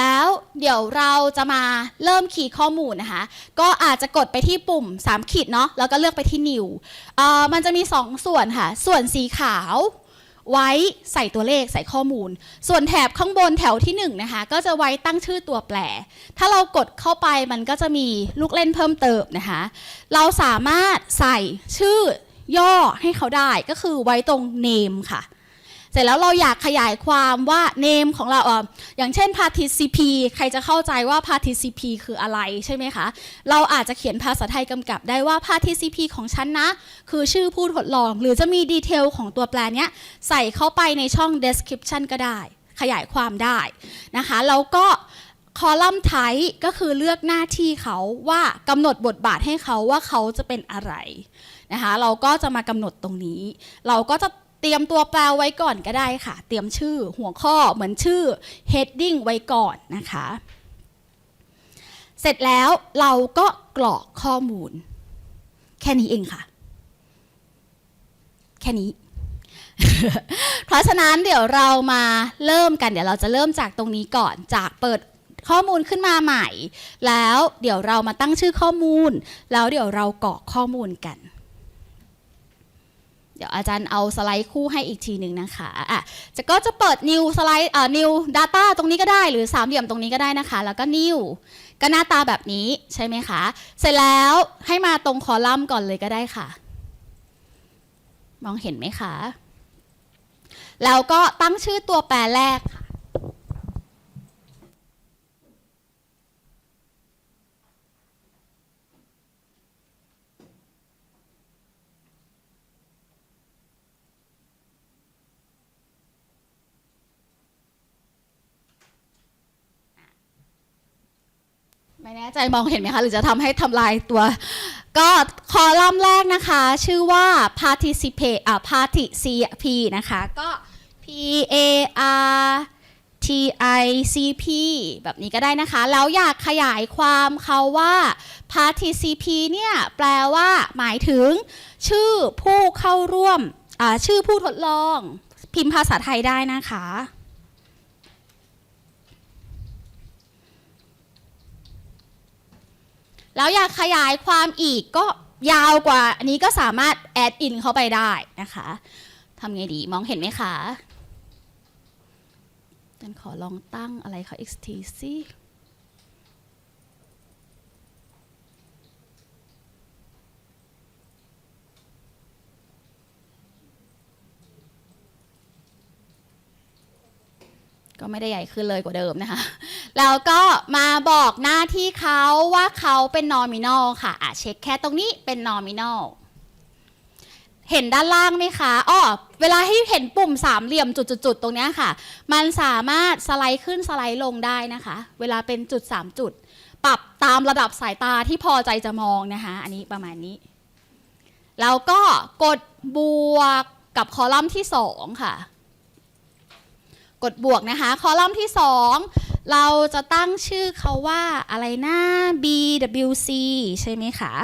แล้วเดี๋ยวเราจะมาเริ่มคีย์ข้อมูลนะคะ ก็อาจจะกดไปที่ปุ่ม 3 ขีดเนาะแล้วก็เลือกไปที่ new เอ่อมันจะมี 2 ส่วนค่ะ ส่วนสีขาวไว้ใส่ตัวเลขใส่ข้อมูล ส่วนแถบข้างบนแถวที่1นงนะคะก็จะไว้ตั้งชื่อตัวแปร ถ้าเรากดเข้าไปมันก็จะมีลูกเล่นเพิ่มเติมนะคะ เราสามารถใส่ชื่อย่อให้เขาได้ก็คือไว้ตรง name ค่ะ เสร็จแล้วเราอยากขยายความว่า name ของเราเอออย่างเช่น particip ใครจะเข้าใจว่า particip คืออะไรใช่ไหมคะ เราอาจจะเขียนภาษาไทยกำกับได้ว่า particip ของฉันนะ คือชื่อผู้ทดลอง หรือจะมีดีเทลของตัวแปรเนี้ยใส่เข้าไปในช่อง description ก็ได้ ขยายความได้นะคะ แล้วก็คอลัมน์ไทก็คือเลือกหน้าที่เขาว่ากำหนดบทบาทให้เขาว่าเขาจะเป็นอะไรนะคะ เราก็จะมากำหนดตรงนี้ เราก็จะ เตรียมตัวแปลไว้ก่อนก็ได้ค่ะ เตรียมชื่อหัวข้อเหมือนชื่อ heading ไว้ก่อนนะคะ เสร็จแล้วเราก็กรอกข้อมูล แค่นี้เองค่ะ แค่นี้ เพราะฉะนั้นเดี๋ยวเรามาเริ่มกัน เดี๋ยวเราจะเริ่มจากตรงนี้ก่อน จากเปิดข้อมูลขึ้นมาใหม่ แล้วเดี๋ยวเรามาตั้งชื่อข้อมูล แล้วเดี๋ยวเรากรอกข้อมูลกัน เดี๋ยวอาจารย์เอาสไลด์คู่ให้อีกทีหนึ่งนะคะอะจะก็จะเปิด new สไลด์อ่า new data ตรงนี้ก็ได้หรือสามเหลี่ยมตรงนี้ก็ได้นะคะ แล้วก็ new ก็หน้าตาแบบนี้ใช่ไหมคะ เสร็จแล้วให้มาตรงคอลัมน์ก่อนเลยก็ได้ค่ะ มองเห็นไหมคะ แล้วก็ตั้งชื่อตัวแปรแรกค่ะ ใจมองเห็นไหมคะ หรือจะทำให้ทำลายตัว ก็คอลัมน์แรกนะคะ ชื่อว่า participate อ่า particip นะคะ ก็ p a r t i c p แบบนี้ก็ได้นะคะ แล้วอยากขยายความเขาว่า particip เนี่ยแปลว่าหมายถึง ชื่อผู้เข้าร่วมอ่าชื่อผู้ทดลอง พิมพ์ภาษาไทยได้นะคะ แล้วอยากขยายความอีกก็ยาวกว่าอันนี้ก็สามารถแอดอินเข้าไปได้นะคะทำไงดีมองเห็นไหมคะฉันขอลองตั้งอะไรเขา xt ซิ ก็ไม่ได้ใหญ่ขึ้นเลยกว่าเดิมนะคะ แล้วก็มาบอกหน้าที่เขาว่าเขาเป็น nominal ค่ะอะเช็คแค่ตรงนี้เป็น nominal เห็นด้านล่างไหมคะอ้อเวลาให้เห็นปุ่มสามเหลี่ยมจุดๆตรงนี้ค่ะ มันสามารถสไลด์ขึ้นสไลด์ลงได้นะคะ เวลาเป็นจุด3จุด ปรับตามระดับสายตาที่พอใจจะมองนะคะ อันนี้ประมาณนี้ แล้วก็กดบวกกับคอลัมน์ที่2ค่ะ กดบวกนะคะ คอลัมน์ที่ 2 เราจะตั้งชื่อเขาว่าอะไรนะ BWC ใช่ไหมคะ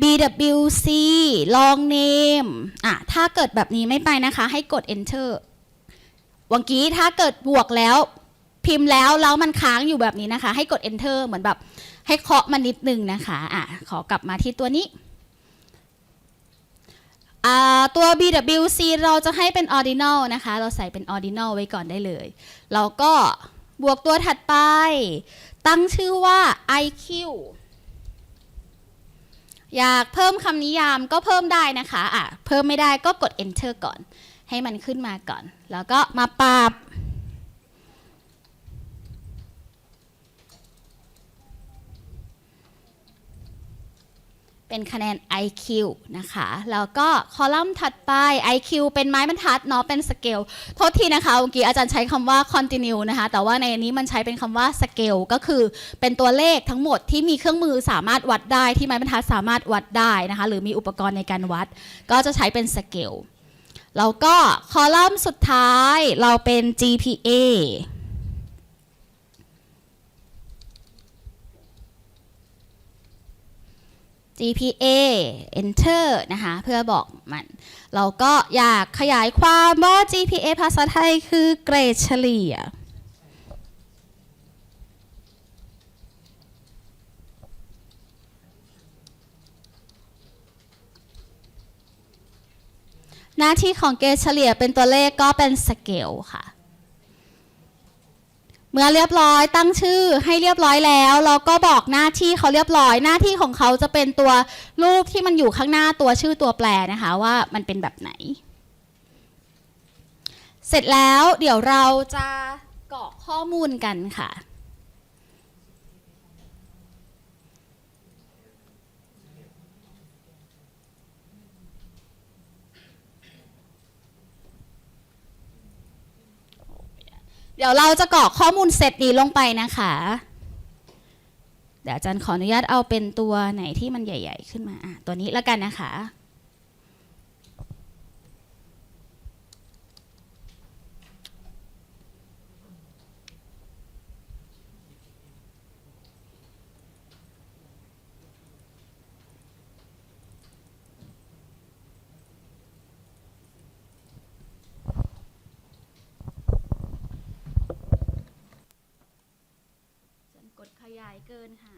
BWC long name อะ ถ้าเกิดแบบนี้ไม่ไปนะคะ ให้กด enter วังกี้ถ้าเกิดบวกแล้ว พิมพ์แล้วแล้วมันค้างอยู่แบบนี้นะคะ ให้กด enter เหมือนแบบให้เคาะมันนิดนึงนะคะอะขอกลับมาที่ตัวนี้อ่าตัว BWC เราจะให้เป็น ordinal นะคะ เราใส่เป็น ordinal ไว้ก่อนได้เลย แล้วก็บวกตัวถัดไป ตั้งชื่อว่า IQ อยากเพิ่มคำนิยามก็เพิ่มได้นะคะ อะ เพิ่มไม่ได้ก็กด enter ก่อน ให้มันขึ้นมาก่อน แล้วก็มาปรับ เป็นคะแนน IQ นะคะ แล้วก็คอลัมน์ถัดไป IQ เป็นไม้บรรทัดเนาะ เป็นสเกล โทษทีนะคะ เมื่อกี้อาจารย์ใช้คำว่า continue นะคะ แต่ว่าในนี้มันใช้เป็นคำว่าสเกล ก็คือเป็นตัวเลขทั้งหมดที่มีเครื่องมือสามารถวัดได้ ที่ไม้บรรทัดสามารถวัดได้นะคะ หรือมีอุปกรณ์ในการวัด ก็จะใช้เป็นสเกล แล้วก็คอลัมน์สุดท้ายเราเป็น GPA GPA enter นะคะ เพื่อบอกมัน เราก็อยากขยายความว่า GPA ภาษาไทยคือเกรดเฉลี่ย หน้าที่ของเกรดเฉลี่ยเป็นตัวเลขก็เป็นสเกลค่ะ เมื่อเรียบร้อยตั้งชื่อให้เรียบร้อยแล้วเราก็บอกหน้าที่เขาเรียบร้อยหน้าที่ของเขาจะเป็นตัวรูปที่มันอยู่ข้างหน้าตัวชื่อตัวแปรนะคะว่ามันเป็นแบบไหน เสร็จแล้วเดี๋ยวเราจะกรอกข้อมูลกันค่ะ เดี๋ยวเราจะกรอกข้อมูลเซตนี้ลงไปนะคะ เดี๋ยวอาจารย์ขออนุญาตเอาเป็นตัวไหนที่มันใหญ่ ๆ ขึ้นมาตัวนี้แล้วกันนะคะ ฉันกดขยาย เกินค่ะ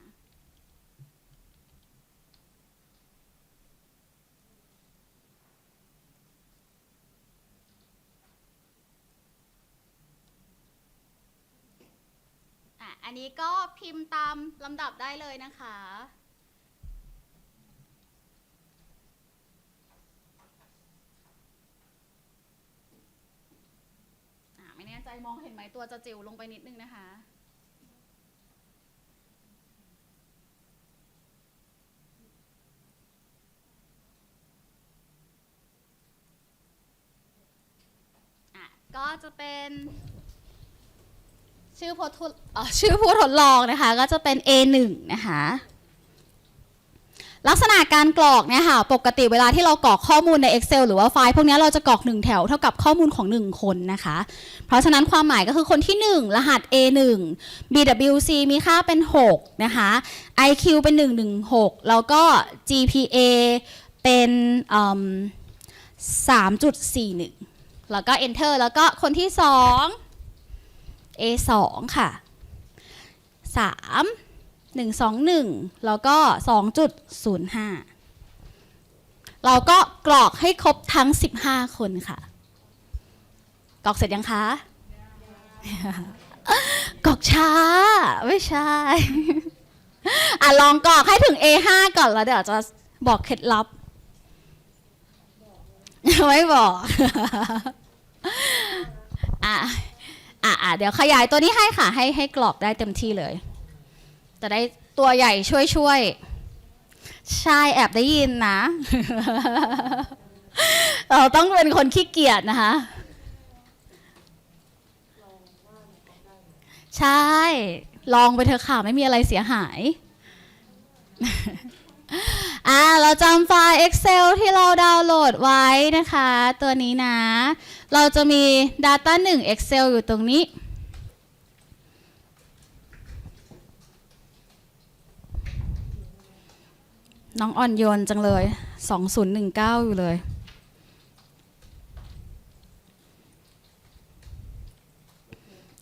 อะ อันนี้ก็พิมพ์ตามลำดับได้เลยนะคะอะไม่แน่ใจมองเห็นไหมตัวจะจิ๋วลงไปนิดนึงนะคะ อะ ก็จะเป็นชื่อผู้ทดเอ่อชื่อผู้ทดลองนะคะ ก็จะเป็น A1 นะคะ ลักษณะการกรอกเนี่ยค่ะ ปกติเวลาที่เรากรอกข้อมูลใน Excel หรือว่าไฟล์พวกนี้เราจะกรอก 1 แถวเท่ากับข้อมูลของ 1 คนนะคะ เพราะฉะนั้นความหมายก็คือคนที่ 1 รหัส A1 BWC มีค่าเป็น 6 นะคะ IQ เป็น 116 แล้วก็ GPA เป็นอืม3.41 แล้วก็ enter แล้วก็คนที่ 2 A 2ค่ะ 3 1 2 1 แล้วก็ 2.05 เราก็กรอกให้ครบทั้ง 15 คนค่ะ กรอกเสร็จยังคะ กรอกช้า ไม่ใช่อะลองกรอกให้ถึง A5 ก่อนแล้วเดี๋ยวจะบอกเคล็ดลับ ไม่บอก อะอะอะเดี๋ยวขยายตัวนี้ให้ค่ะ ให้ให้กรอกได้เต็มที่เลย จะได้ตัวใหญ่ช่วยช่วยใช่แอบได้ยินนะ เราต้องเป็นคนขี้เกียจนะคะ ใช่ ลองไปเถอะค่ะ ไม่มีอะไรเสียหาย อ่าเราจำไฟล์ Excel ที่เราดาวน์โหลดไว้นะคะ ตัวนี้นะ เราจะมี Data 1 Excel อยู่ตรงนี้ น้องอ่อนโยนจังเลย 2019 อยู่เลย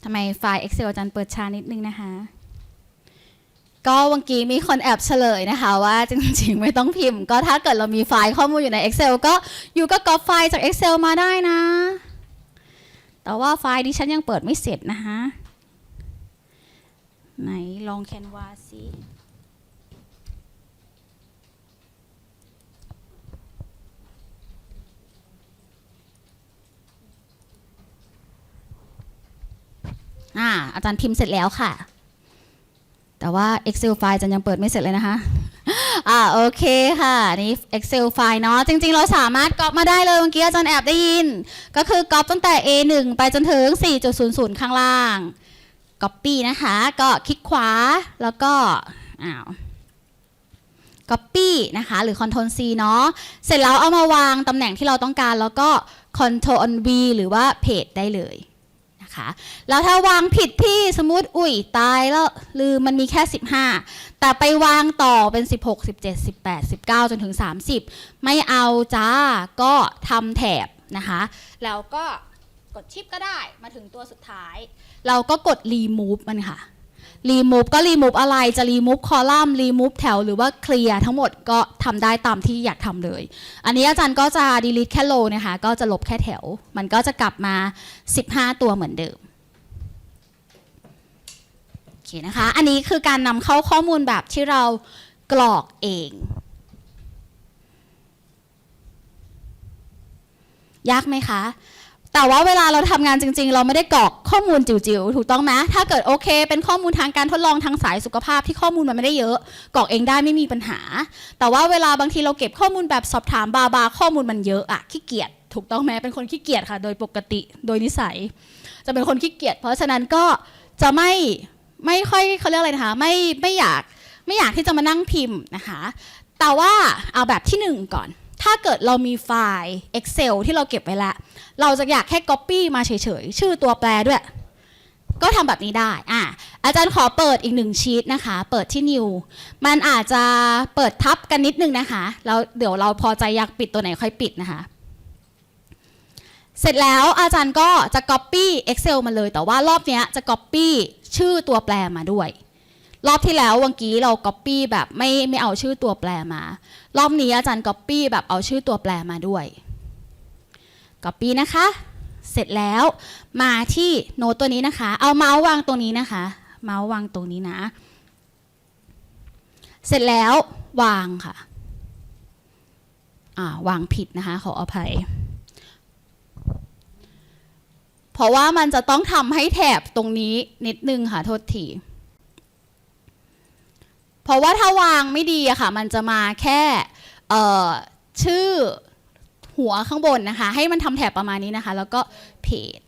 ทำไมไฟล์ Excel อาจารย์เปิดช้านิดนึงนะคะ ก็เมื่อกี้มีคนแอบเฉลยนะคะว่าจริงๆ ไม่ต้องพิมพ์ ก็ถ้าเกิดเรามีไฟล์ข้อมูลอยู่ใน Excel ก็อยู่ก็ก๊อปไฟล์จาก Excel มาได้นะ แต่ว่าไฟล์ดิฉันยังเปิดไม่เสร็จนะคะไหนลองแคนวาสิอ่าอาจารย์พิมพ์เสร็จแล้วค่ะ แต่ว่า Excel ไฟล์จารย์ยังเปิดไม่เสร็จเลยนะคะ อ่าโอเคค่ะนี่ Excel ไฟล์เนาะจริง ๆ เราสามารถก๊อปมาได้เลยเมื่อกี้อาจารย์แอบได้ยิน ก็คือก๊อปตั้งแต่ A1 ไปจนถึง 4.00 ข้างล่าง Copy นะคะ ก็คลิกขวาแล้วก็อ้าว Copy นะคะ หรือ Ctrl C เนาะเสร็จแล้วเอามาวางตำแหน่งที่เราต้องการแล้วก็ Ctrl V หรือว่า Paste ได้เลย นะคะ แล้วถ้าวางผิดที่สมมติอุ้ยตายแล้วลืมมันมีแค่ 15 แต่ไปวางต่อเป็น 16 17 18 19 จนถึง 30 ไม่เอาจ้าก็ทำแถบนะคะ แล้วก็กดชิปก็ได้มาถึงตัวสุดท้าย เราก็กดรีมูฟมันค่ะ remove ก็ remove อะไรจะ remove คอลัมน์ remove แถวหรือว่าเคลียร์ทั้งหมดก็ทำได้ตามที่อยากทำเลย อันนี้อาจารย์ก็จะ delete แค่ row นะคะก็จะลบแค่แถว มันก็จะกลับมา 15 ตัวเหมือนเดิมโอเคนะคะ อันนี้คือการนำเข้าข้อมูลแบบที่เรากรอกเอง ยากไหมคะ แต่ว่าเวลาเราทำงานจริง ๆ เราไม่ได้กรอกข้อมูลจิ๋วๆถูกต้องไหมถ้าเกิดโอเค เป็นข้อมูลทางการทดลองทางสายสุขภาพที่ข้อมูลมันไม่ได้เยอะกรอกเองได้ไม่มีปัญหา แต่ว่าเวลาบางทีเราเก็บข้อมูลแบบสอบถามบาบาข้อมูลมันเยอะอะขี้เกียจถูกต้องไหมเป็นคนขี้เกียจค่ะ โดยปกติโดยนิสัย จะเป็นคนขี้เกียจเพราะฉะนั้นก็จะไม่ไม่ค่อยเขาเรียกอะไรนะคะไม่ไม่อยากไม่อยากที่จะมานั่งพิมพ์นะคะ แต่ว่าเอาแบบที่หนึ่งก่อน ถ้าเกิดเรามีไฟล์ Excel ที่เราเก็บไว้แล้ว เราจะอยากแค่ Copy มาเฉยๆ ชื่อตัวแปรด้วย ก็ทำแบบนี้ได้อะอาจารย์ขอเปิดอีกหนึ่งชีตนะคะ เปิดที่ New มันอาจจะเปิดทับกันนิดนึงนะคะ แล้วเดี๋ยวเราพอใจอยากปิดตัวไหนค่อยปิดนะคะ เสร็จแล้วอาจารย์ก็จะ Copy Excel มาเลย แต่ว่ารอบเนี้ยจะ Copy ชื่อตัวแปรมาด้วย รอบที่แล้ววันกี้เรา Copy แบบไม่ไม่เอาชื่อตัวแปรมา รอบนี้อาจารย์ Copy แบบเอาชื่อตัวแปรมาด้วย Copy นะคะ เสร็จแล้วมาที่โน้ตตัวนี้นะคะ เอาเมาส์วางตรงนี้นะคะ เมาส์วางตรงนี้นะ เสร็จแล้ววางค่ะอ่าวางผิดนะคะ ขออภัย เพราะว่ามันจะต้องทำให้แถบตรงนี้นิดนึงค่ะโทษที ราะว่าถ้าวางไม่ดีอะค่ะ มันจะมาแค่ชื่อหัวข้างบนนะคะ ให้มันทำแถบประมาณนี้นะคะ แล้วก็เพจ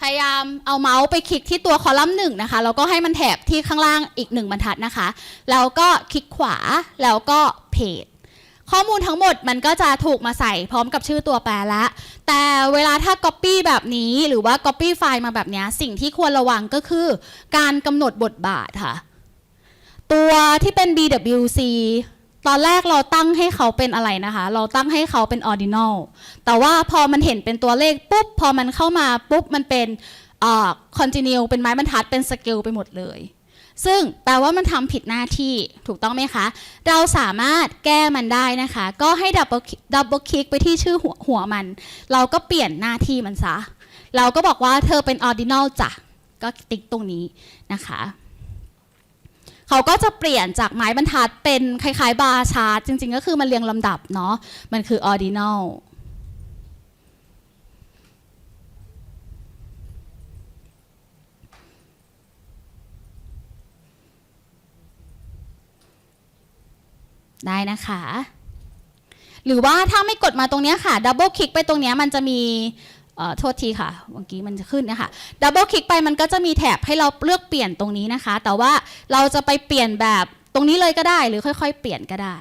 พยายามเอาเมาส์ไปคลิกที่ตัวคอลัมน์หนึ่งนะคะแล้วก็ให้มันแถบที่ข้างล่างอีกหนึ่งบรรทัดนะคะ แล้วก็คลิกขวาแล้วก็เพจ ข้อมูลทั้งหมดมันก็จะถูกมาใส่พร้อมกับชื่อตัวแปรแล้วแต่เวลาถ้า Copy แบบนี้หรือว่า Copy ไฟล์มาแบบนี้สิ่งที่ควรระวังก็คือ การกำหนดบทบาทค่ะ ตัวที่เป็น DWC ตอนแรกเราตั้งให้เขาเป็นอะไรนะคะ เราตั้งให้เขาเป็น ordinal แต่ว่าพอมันเห็นเป็นตัวเลขปุ๊บ พอมันเข้ามาปุ๊บ มันเป็น continue เป็นไม้บรรทัดเป็นสเกลไปหมดเลย ซึ่งแปลว่ามันทำผิดหน้าที่ถูกต้องไหมคะ เราสามารถแก้มันได้นะคะ ก็ให้ดับเบิลดับเบิลคลิกไปที่ชื่อหัวหัวมัน เราก็เปลี่ยนหน้าที่มันซะ เราก็บอกว่าเธอเป็น ordinal จ้ะ ก็ติ๊กตรงนี้นะคะ เขาก็จะเปลี่ยนจากไม้บรรทัดเป็นคล้ายๆบาร์ชาร์ตจริงๆ ก็คือมันเรียงลำดับเนาะ มันคือ ordinal ได้นะคะ หรือว่าถ้าไม่กดมาตรงนี้ค่ะดับเบิลคลิกไปตรงนี้มันจะมีโทษทีค่ะเมื่อกี้มันจะขึ้นนะคะดับเบิลคลิกไปมันก็จะมีแถบให้เราเลือกเปลี่ยนตรงนี้นะคะ แต่ว่าเราจะไปเปลี่ยนแบบตรงนี้เลยก็ได้ หรือค่อย ๆ เปลี่ยนก็ได้